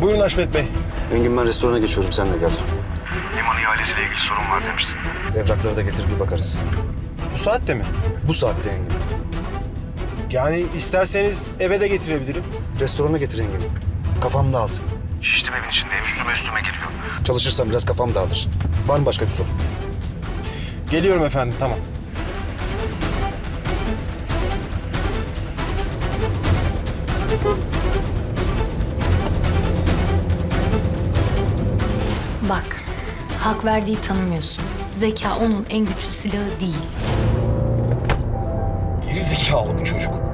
Buyurun Haşmet Bey. Engin ben restorana geçiyorum sen de gel. Liman ihalesiyle ilgili sorun var demiştin. Evrakları da getir bir bakarız. Bu saatte mi? Bu saatte Engin. Yani isterseniz eve de getirebilirim. Restorana getir Engin. Kafam dağılsın. Şiştim evin içindeyim üstüme üstüme geliyor. Çalışırsam biraz kafam dağılır. Var mı başka bir sorun? Geliyorum efendim, tamam. Bak, hak verdiği tanımıyorsun. Zeka onun en güçlü silahı değil. Geri zekalı bu çocuk.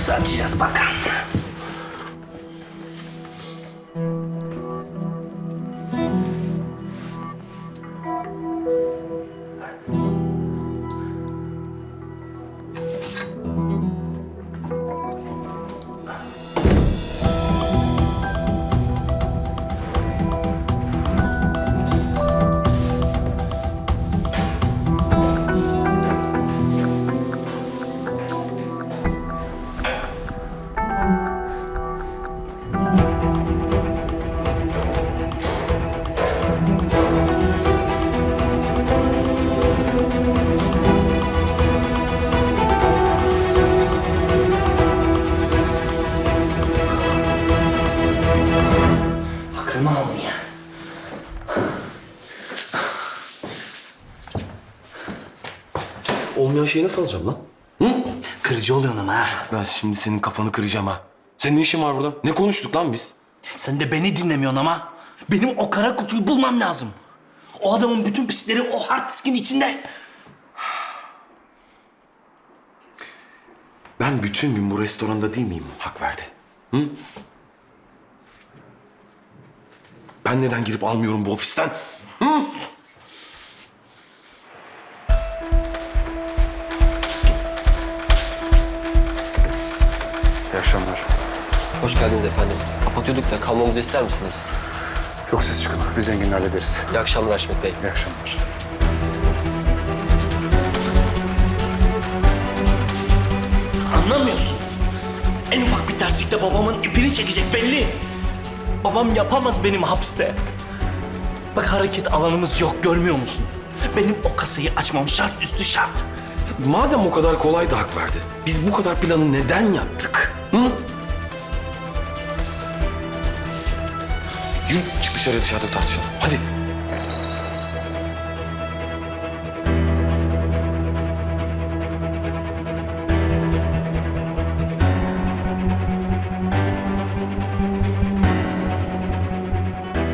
Садьи раз. Olmayan şeyi nasıl alacağım lan? Kırıcı oluyorsun ama ha. Ben şimdi senin kafanı kıracağım ha. Senin ne işin var burada? Ne konuştuk lan biz? Sen de beni dinlemiyorsun ama. Benim o kara kutuyu bulmam lazım. O adamın bütün pisleri o hard diskin içinde. Ben bütün gün bu restoranda değil miyim hak verdi? Hı? Ben neden girip almıyorum bu ofisten? İyi Hoş geldiniz efendim. Kapatıyorduk da kalmamızı ister misiniz? Yok siz çıkın. Biz Engin'le hallederiz. İyi akşamlar Haşmet Bey. İyi akşamlar. Anlamıyorsun. En ufak bir terslikte babamın ipini çekecek belli. Babam yapamaz benim hapiste. Bak hareket alanımız yok görmüyor musun? Benim o kasayı açmam şart üstü şart. Madem o kadar kolay da hak verdi. Biz bu kadar planı neden yaptık? Hı? Dışarı dışarıda tartışalım. Hadi.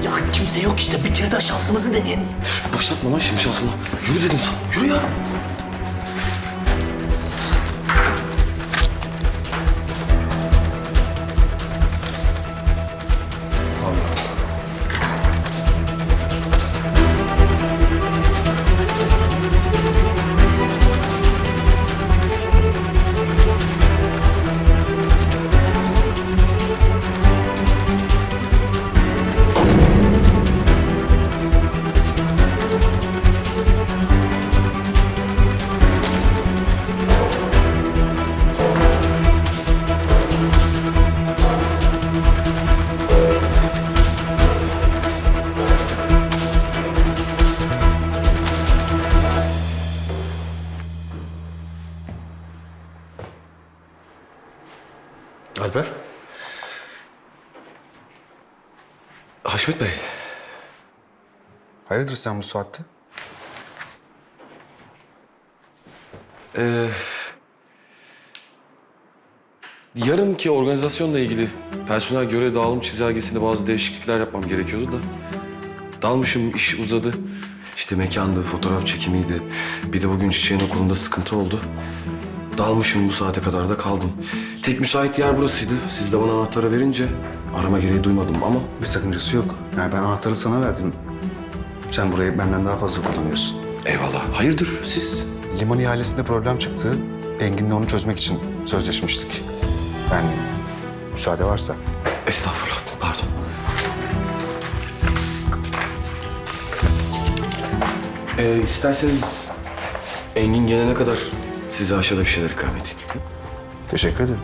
Ya kimse yok işte bir kere daha şansımızı deneyelim. Başlatma lan şimdi şansını. Yürü dedim sana. Yürü ya. Alper. Haşmet Bey. Hayırdır sen bu saatte? Ee, yarınki organizasyonla ilgili personel görev dağılım çizelgesinde bazı değişiklikler yapmam gerekiyordu da. Dalmışım, iş uzadı. İşte mekandı, fotoğraf çekimiydi. Bir de bugün çiçeğin okulunda sıkıntı oldu. Dalmışım bu saate kadar da kaldım. Tek müsait yer burasıydı. Siz de bana anahtarı verince arama gereği duymadım ama... Bir sakıncası yok. Yani ben anahtarı sana verdim. Sen burayı benden daha fazla kullanıyorsun. Eyvallah. Hayırdır siz? Liman ihalesinde problem çıktı. Engin'le onu çözmek için sözleşmiştik. Yani müsaade varsa. Estağfurullah, pardon. Ee, isterseniz Engin gelene kadar size aşağıda bir şeyler ikram edeyim. Teşekkür ederim.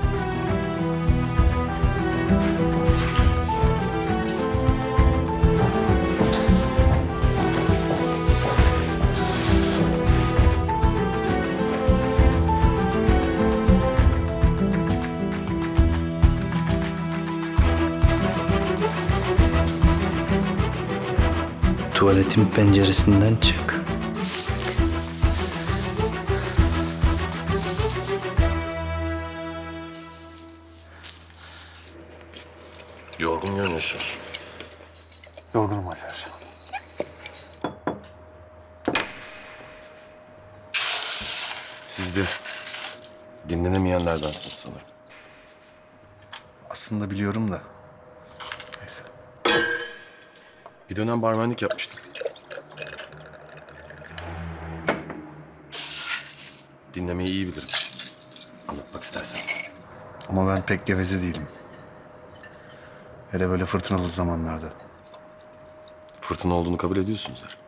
Tuvaletin penceresinden çık. Yorgun görünüyorsunuz. Yorgunum Alper. Siz de dinlenemeyenlerdensiniz sanırım. Aslında biliyorum da. Neyse. Bir dönem barmenlik yapmıştım. Dinlemeyi iyi bilirim. Anlatmak isterseniz. Ama ben pek geveze değilim. Hele böyle fırtınalı zamanlarda. Fırtına olduğunu kabul ediyorsunuz her.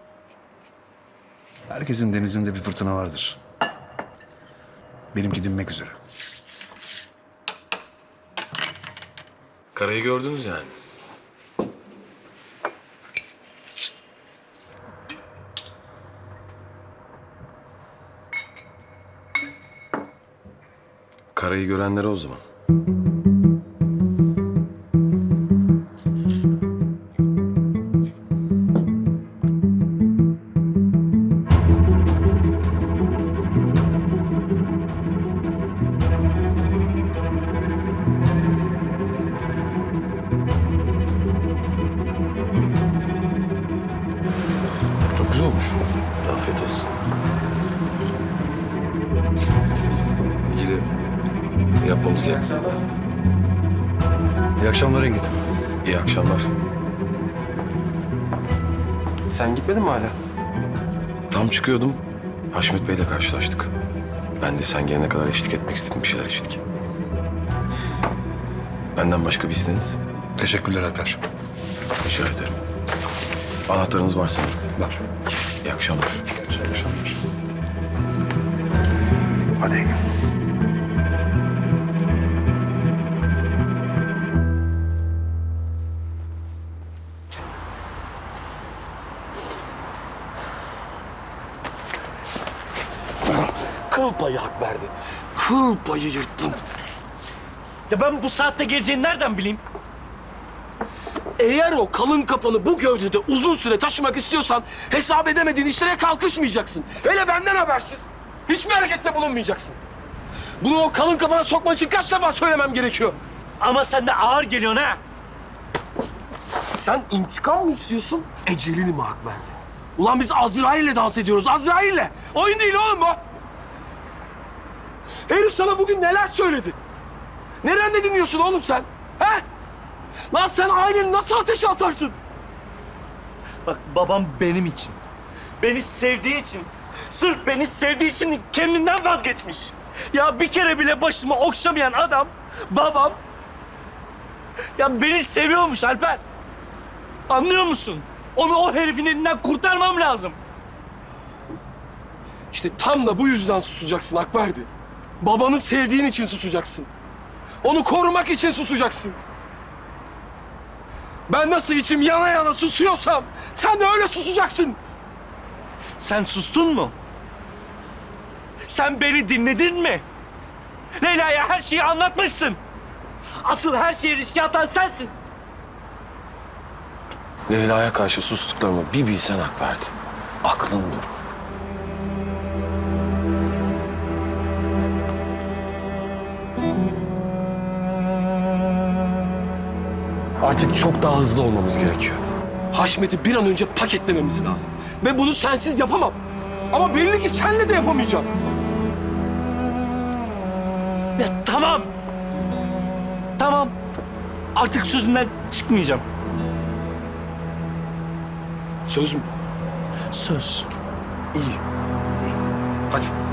Herkesin denizinde bir fırtına vardır. Benimki dinmek üzere. Karayı gördünüz yani. Karayı görenlere o zaman. Gidelim. Yapmamız gereken. İyi akşamlar Engin. İyi akşamlar. Sen gitmedin mi hala? Tam çıkıyordum. Haşmet Bey'le karşılaştık. Ben de sen gelene kadar eşlik etmek istedim. Bir şeyler içtik. Benden başka bir isteğiniz? Teşekkürler Alper. Rica ederim. Anahtarınız var sanırım. Var. İyi akşamlar. İyi akşamlar. Hadi. Kıl payı hak verdi. Kıl payı yırttın. Ya ben bu saatte geleceğini nereden bileyim? Eğer o kalın kafanı bu gövdede uzun süre taşımak istiyorsan hesap edemediğin işlere kalkışmayacaksın. Hele benden habersiz. Hiçbir harekette bulunmayacaksın. Bunu o kalın kafana sokman için kaç defa söylemem gerekiyor? Ama sen de ağır geliyorsun ha. Sen intikam mı istiyorsun, ecelini mi hak verdi? Ulan biz Azrail'le dans ediyoruz, Azrail'le. Oyun değil oğlum bu. Herif sana bugün neler söyledi? Nerede dinliyorsun oğlum sen? He? Lan sen aileni nasıl ateşe atarsın? Bak babam benim için. Beni sevdiği için. Sırf beni sevdiği için kendinden vazgeçmiş. Ya bir kere bile başımı okşamayan adam babam. Ya beni seviyormuş Alper. Anlıyor musun? Onu o herifin elinden kurtarmam lazım. İşte tam da bu yüzden susacaksın Akberdi. Babanı sevdiğin için susacaksın. Onu korumak için susacaksın. Ben nasıl içim yana yana susuyorsam sen de öyle susacaksın. Sen sustun mu? Sen beni dinledin mi? Leyla'ya her şeyi anlatmışsın. Asıl her şeyi riske atan sensin. Leyla'ya karşı sustuklarımı bir bilsen hak verdim. Aklın durur. Artık çok daha hızlı olmamız gerekiyor. Haşmet'i bir an önce paketlememiz lazım. Ve bunu sensiz yapamam. Ama belli ki senle de yapamayacağım. Ya tamam. Tamam. Artık sözünden çıkmayacağım. Söz mü? Söz. İyi. Hadi.